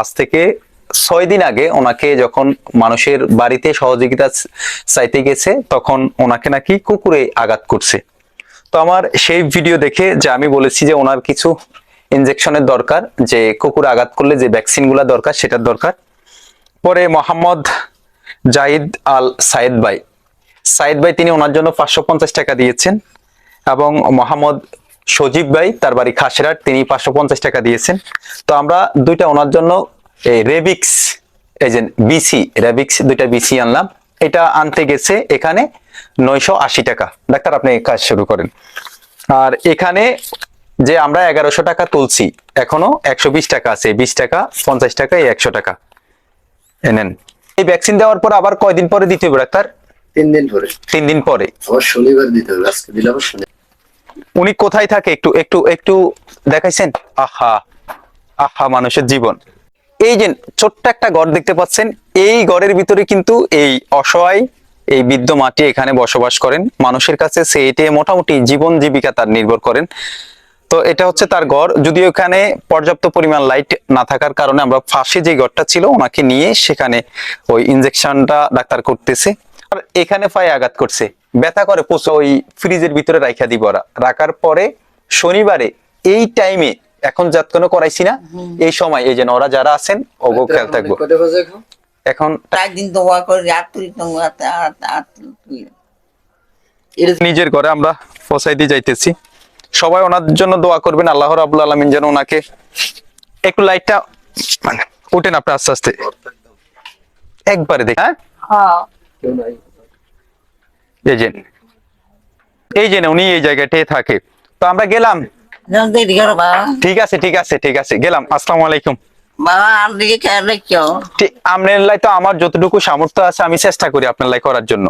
আজ থেকে আগে মানুষের বাড়িতে সহযোগিতা চাইতে গেছে, তখন ওনাকে নাকি কুকুরে আঘাত করছে। তো আমার সেই ভিডিও দেখে যে আমি বলেছি যে ওনার কিছু ইনজেকশনের দরকার, যে কুকুরে আঘাত করলে যে ভ্যাকসিন দরকার, সেটার দরকার। পরে মোহাম্মদ জাহিদ আল সাইদ ভাই। সাইদ ভাই, তিনি ওনার জন্য পাঁচশো পঞ্চাশ টাকা দিয়েছেন। এবং মোহাম্মদ সজীব ভাই তার বাড়ি খাসেরাট তিনি পাঁচশো পঞ্চাশ টাকা দিয়েছেন। তো আমরা দুইটা ওনার জন্য এই রেবিক্স এই যে বিসি রেবিক্স দুইটা বিসি আনলাম। এটা আনতে গেছে এখানে নয়শো আশি টাকা। ডাক্তার আপনি কাজ শুরু করেন। আর এখানে যে আমরা এগারোশো টাকা তুলছি এখনও একশো বিশ টাকা আছে। বিশ টাকা পঞ্চাশ টাকা এই একশো টাকা। এনেন এই ভ্যাকসিন দেওয়ার পর আবার কয়দিন পরে দিতে হবে ডাক্তার? তিন দিন পরে। তিন দিন পরে। আবার শনিবার দিতে হবে আজকে দিলে আবার শনি উনি কোথায় থাকে? একটু একটু একটু দেখাইছেন? আহা আহা, মানুষের জীবন। এই যে ছোট্ট একটা ঘর দেখতে পাচ্ছেন, এই ঘরের ভিতরে কিন্তু এই অসহায়, এই বৃদ্ধ মাটি এখানে বসবাস করেন। মানুষের কাছে সে এটে মোটামুটি জীবন জীবিকা তার নির্ভর করেন। তো এটা হচ্ছে তার ঘর। যদিও এখানে পর্যাপ্ত পরিমাণ লাইট না থাকার কারণে আমরা ফাঁসে যে ঘরটা ছিল, ওনাকে নিয়ে সেখানে ওই ইনজেকশনটা ডাক্তার করতেছে। আর এখানে পায়ে আঘাত করছে। ব্যথা করে প্রচুর ওই ফ্রিজের ভিতরে রাখা দিব ওরা। রাখার পরে শনিবারে এই টাইমে এখন যাত কোনো করাইছি না। এই সময় এই যে ওরা যারা আছেন ওগো খেয়াল থাকব। এখন? দিন দোয়া করে রাত তুই নিজের ঘরে আমরা পৌঁছাই দিয়ে যাইতেছি। সবাই ওনার জন্য দোয়া করবেন আল্লাহ রাবুল আলমিন যেন ওনাকে একটু লাইটটা মানে উঠেন আপনি আস্তে আস্তে। একবারে দেখ। হ্যাঁ। কেউ এই যে উনি এই জায়গাটায় থাকে। তো আমরা গেলাম। ঠিক আছে ঠিক আছে ঠিক আছে গেলাম। আসসালামু আলাইকুম। আপনার লাই তো আমার যতটুকু সামর্থ্য আছে আমি চেষ্টা করি আপনার লাই করার জন্য।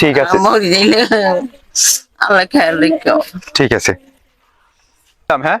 ঠিক আছে। আল্লাহ খেয়াল রেখো ঠিক আছে। হ্যাঁ?